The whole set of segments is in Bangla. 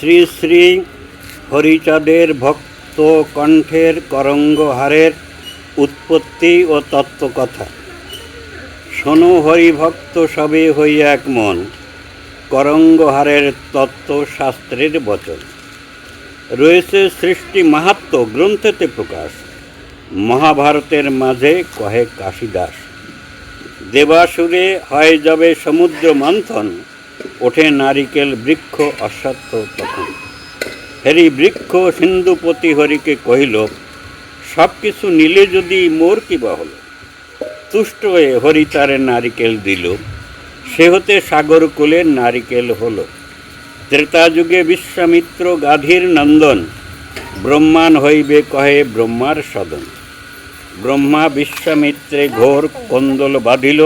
শ্রী শ্রী হরিচাঁদের ভক্ত কণ্ঠের করঙ্গহারের উৎপত্তি ও তত্ত্বকথা। শোনো হরিভক্ত সবে হই এক মন, করঙ্গহারের তত্ত্বশাস্ত্রের বচন। রয়েছে সৃষ্টি মাহাত্ম গ্রন্থেতে প্রকাশ, মহাভারতের মাঝে কহে কাশিদাস। দেবাসুরে হয় যাবে সমুদ্র মন্থন ওঠে নারিকেল বৃক্ষ অসত্য তখন। হেরি বৃক্ষ সিন্ধুপতি হরিকে কহিল সব কিছু নিলে যদি মোর কিবা হলো? তুষ্ট হয়ে হরি তারে নারিকেল দিল, সে হতে সাগর কোলের নারিকেল হলো। ত্রেতা যুগে বিশ্বামিত্র গাধীর নন্দন ব্রহ্মাণ হইবে কহে ব্রহ্মার সদন। ব্রহ্মা বিশ্বামিত্রে ঘোর কন্দল বাঁধিল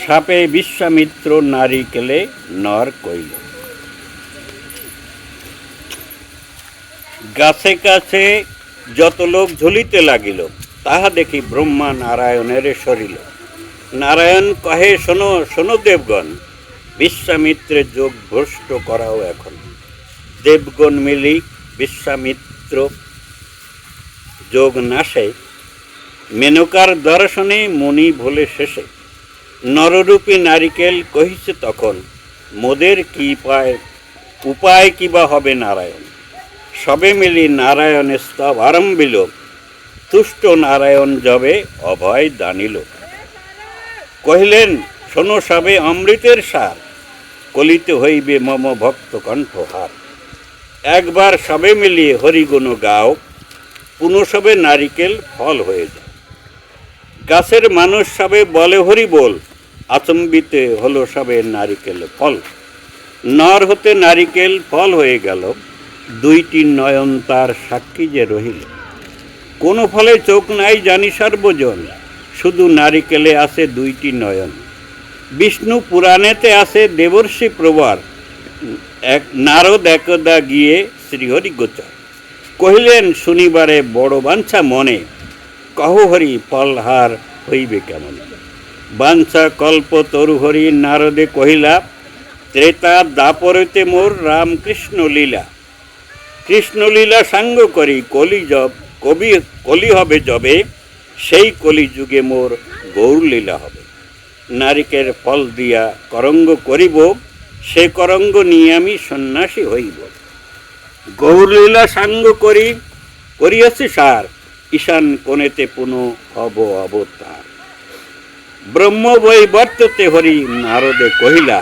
সাপে বিশ্বামিত্র নারিকেলে নর কইল। গাছে কাছে যত লোক ঝুলিতে লাগিল, তাহা দেখি ব্রহ্মা নারায়ণের সরিল। নারায়ণ কহে, শোনো শোনো দেবগণ বিশ্বামিত্রের যোগ ভ্রষ্ট করাও এখন। দেবগণ মিলি বিশ্বামিত্র যোগ নাশে। মেনকার দর্শনে মনি ভোলে শেষে। নররূপী নারিকেল কহিছে তখন, মোদের কি পায়, উপায় কিবা হবে নারায়ণ? সবে মিলি নারায়ণের স্তব আরম্ভিল তুষ্ট নারায়ণ যবে অভয় দানিল কহিলেন, শোনো সবে অমৃতের সার, কলিতে হইবে মম ভক্ত কণ্ঠহার একবার সবে মিলিয়ে হরিগুণ গাও পুনঃসবে নারিকেল ফল হয়ে যায়। গাছের মানুষ সবে বলে হরি বল আচম্বিতে হলো সবে নারিকেল ফল। নর হতে নারিকেল ফল হয়ে গেল, দুইটি নয়ন তার সাক্ষী যে রহিল। কোনো ফলে চোখ নাই জানি সর্বজন, শুধু নারিকেলে আছে দুইটি নয়ন। বিষ্ণু পুরাণেতে আছে দেবর্ষি প্রবার এক নারদ একদা গিয়ে শ্রীহরি গোচর। কহিলেন, শনিবারে বড় বাঞ্ছা মনে, কহ হরি ফলহার হইবে কেমন? বাঞ্ছা কল্প তরুহরি নারদে কহিলা, ত্রেতা দাপরতে মোর রামকৃষ্ণ লীলা। কৃষ্ণলীলা সাঙ্গ করি, কলি জব, কবি, কলি হবে যবে সেই কলি যুগে মোর গৌরলীলা হবে। নারিকের ফল দিয়া করঙ্গ করিব, সে করঙ্গ নিয়ে আমি সন্ন্যাসী হইব। গৌরলীলা সাঙ্গ করি, করিয়াছি সার, ঈশান কোণেতে পুনঃ হব অবতার। ব্রহ্ম বই হরি নারদে কহিলা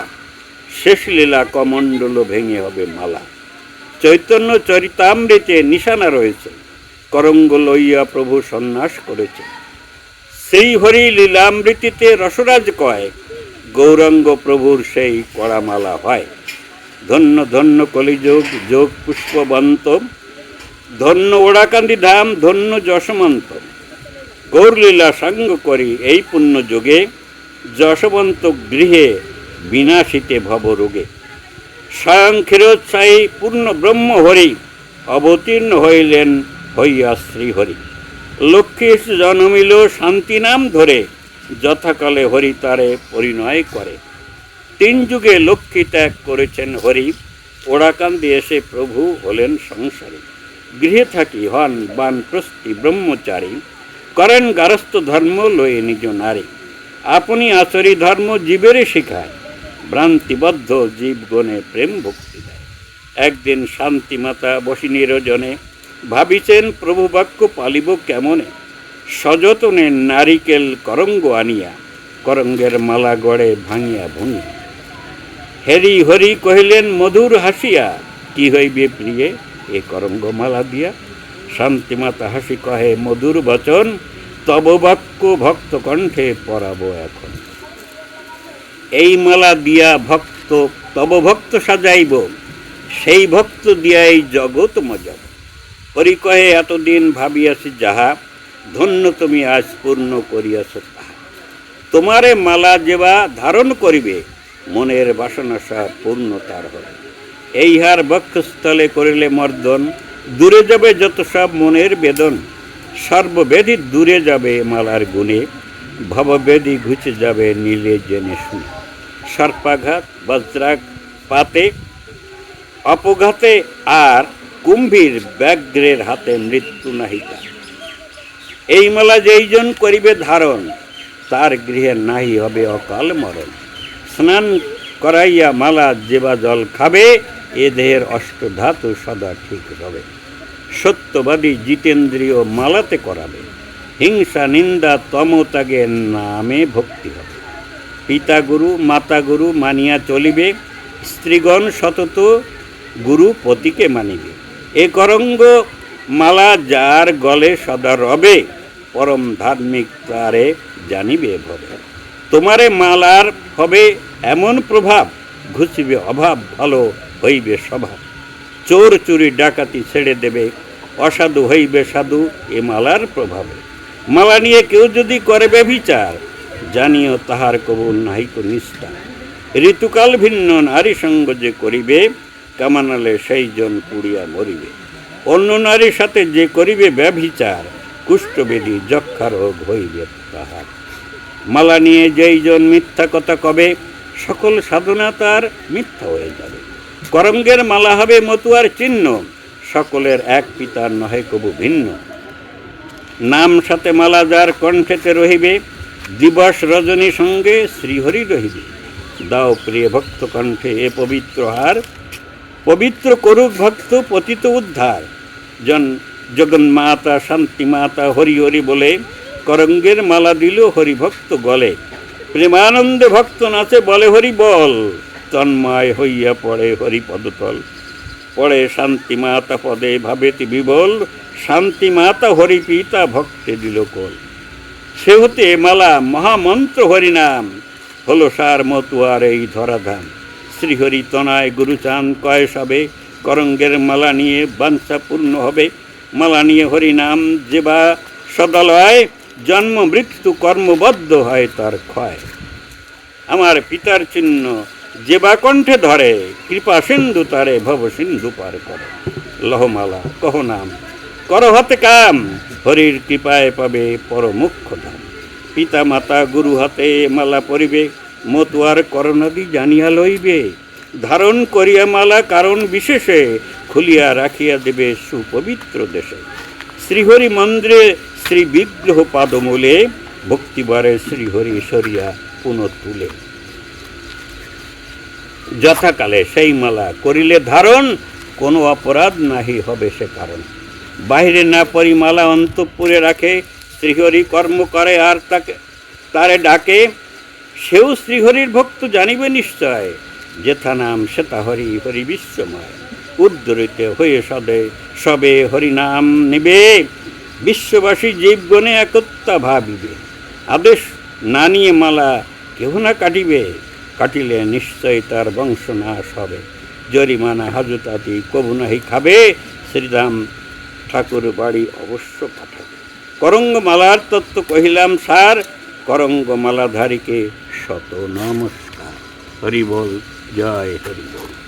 শেষ লীলা কমণ্ডল ভেঙে হবে মালা। চৈতন্য চরিতামৃতে নিশানা রয়েছে, করঙ্গ লইয়া প্রভু সন্ন্যাস করেছে সেই হরি লীলামৃতিতে রসরাজ কয়, গৌরাঙ্গ প্রভুর সেই কড়ামালা হয়। ধন্য ধন্য কলিযোগ, যোগ পুষ্পবন্ত। ধন্য ওড়াকান্দি ধাম, ধন্য যশমন্ত। গৌরলীলা সঙ্গ করি এই পুণ্য যোগে যশবন্ত গৃহে বিনাশিতে ভবরোগে স্বয়ং ক্ষীরোৎসাহী পূর্ণ ব্রহ্ম হরি, অবতীর্ণ হইলেন হইয়া শ্রীহরি লক্ষ্মী জন্মিল শান্তি নাম ধরে, যথাকালে হরি তারে পরিণয় করে। তিন যুগে লক্ষ্মী ত্যাগ করেছেন হরি, ওড়াকান্দি এসে প্রভু হলেন সংসারী। গৃহে থাকি হন বানপ্রস্তি ব্রহ্মচারী। করেন গারস্থ ধর্ম লয়ে নিজ নারী। আপনি আচরি ধর্ম জীবেরই শিখায়। ভ্রান্তিবদ্ধ জীবগণে প্রেম ভক্তি দেয়। একদিন শান্তি মাতা বসি নিরজনে, ভাবিছেন প্রভু বাক্য পালিব কেমনে? সযতনে নারিকেল করঙ্গ আনিয়া, করঙ্গের মালা গড়ে ভাঙিয়া ভুঙিয়া হেরি হরি কহিলেন, মধুর হাসিয়া, কি হইবে প্রিয়ে, এ করঙ্গ মালা দিয়া? শান্তিমাতা হাসি কহে, মধুর বচন, তব বাক্য ভক্ত কণ্ঠে পরাব এখন। এই মালা দিয়া ভক্ত, তব ভক্ত সাজাইব, সেই ভক্ত দিয়াই জগৎ মজব। হরি কহে, এতদিন ভাবিয়াছি যাহা, ধন্য তুমি আজ পূর্ণ করিয়াছ তাহা। তোমারে মালা যেবা ধারণ করিবে, মনের বাসনাসা পূর্ণ তার হবে। এই হার বক্ষস্থলে করিলে মর্দন দূরে যাবে যত সব মনের বেদন, সর্ববেদী দূরে যাবে মালার গুণে, ভববেদী ঘুচে যাবে নীলে জেনে শুনে। সর্পাঘাত বজ্রাঘ পাতে, অপঘাতে আর কুম্ভীর ব্যাঘ্রের হাতে মৃত্যু নাহিকা এই মালা যেইজন করিবে ধারণ, তার গৃহে নাহি হবে অকাল মরণ। স্নান করাইয়া মালা যেবা জল খাবে এ দেহের অষ্টধাতু সদা ঠিক হবে সত্যবাদী জিতেন্দ্রীয় মালাতে করাবে। হিংসা, নিন্দা তমতাগের নামে ভক্তি হবে। পিতা গুরু মাতা গুরু মানিয়া চলিবে। স্ত্রীগণ সতত গুরু পতিকে মানিবে। এ করঙ্গ মালা যার গলে সদা রবে, পরম ধার্মিক তারে জানিবে ভবে। তোমারে মালার হবে এমন প্রভাব ঘুষিবে অভাব ভালো হইবে স্বভাব চোর চুরি ডাকাতি ছেড়ে দেবে, অসাধু হইবে সাধু এ মালার প্রভাবে। মালা নিয়ে কেউ যদি করে ব্যভিচার, জানিও তাহার কবুল নাহিক নিষ্ঠা। ঋতুকাল ভিন্ন, নারী সঙ্গ যে করিবে, কামানালে সেই জন পুড়িয়া মরিবে। অন্য নারীর সাথে যে করিবে ব্যভিচার, কুষ্ঠবেদী যক্ষা রোগ হইবে তাহার। মালা নিয়ে যেই জন মিথ্যা কথা কবে, সকল সাধনা তার মিথ্যা হয়ে যাবে। করঙ্গের মালা হবে মতুয়ার চিহ্ন। সকলের এক পিতার নহে কবু ভিন্ন। নাম সাথে মালা যার কণ্ঠেতে রহিবে, দিবস রজনী সঙ্গে শ্রীহরি রহিবে। দাও প্রিয় ভক্ত কণ্ঠে এ পবিত্র হার, পবিত্র করুক ভক্ত পতিত উদ্ধার। জন জগন্মাতা শান্তি মাতা হরি হরি বলে, করঙ্গের মালা দিল হরিভক্ত গলে। প্রেমানন্দে ভক্ত নাচে বলে হরি বল। তন্ময় হইয়া পড়ে হরিপদতল। পড়ে শান্তি মাতা পদে ভাবেতি বিবল শান্তি মাতা হরি পিতা ভক্তে দিল কোল সে হতে মালা মহামন্ত্র হরিনাম, হলো সার মতুয়ার এই ধরাধাম। শ্রীহরি তনায় গুরুচান কয় সবে, করঙ্গের মালা নিয়ে বাঞ্ছা পূর্ণ হবে। মালা নিয়ে হরিনাম যেবা সদালয়, জন্ম মৃত্যু কর্মবদ্ধ হয় তার ক্ষয়। আমার পিতার চিহ্ন যে বা কণ্ঠে ধরে, কৃপা সিন্ধু তারে, ভব সিন্ধু পার করে। লহমালা, কহ নাম, কর হতে কাম, হরির কৃপায় পাবে পর মুখ্য ধাম। পিতা মাতা গুরু হাতে মালা পরিবে, মতুয়ার করণাদি জানিয়া লইবে। ধারণ করিয়া মালা কারণ বিশেষে, খুলিয়া রাখিয়া দেবে সুপবিত্র দেশে। শ্রীহরি মন্দিরে শ্রী বিগ্রহ পাদমূলে, ভক্তিবারে শ্রীহরি সরিয়া পুনঃ তুলে। যথাকালে সেই মালা করিলে ধারণ, কোনো অপরাধ নাহি হবে সে কারণ। বাহিরে না পরিমালা অন্তঃপুরে রাখে, শ্রীহরি কর্ম করে আর তাকে তারে ডাকে। সেও শ্রীহরির ভক্ত জানিবে নিশ্চয়, যেথা নাম সেথা হরি হরি বিশ্বময়। উদ্ধরিতে হয়ে সদে, সবে হরিনাম নিবে। বিশ্ববাসী জীবগণে একত্রা ভাবিবে। আদেশ না নিয়ে মালা কেহ না কাটিবে। কাটিলে নিশ্চয় তার বংশনাশ হবে। জরিমানা হাজতাতি কবু নাহি খাবে। শ্রীরাম ঠাকুর বাড়ি অবশ্য পাঠাবে। করঙ্গমালার তত্ত্ব কহিলাম সার করঙ্গমালাধারীকে শত নমস্কার। হরিবল জয় হরি বল।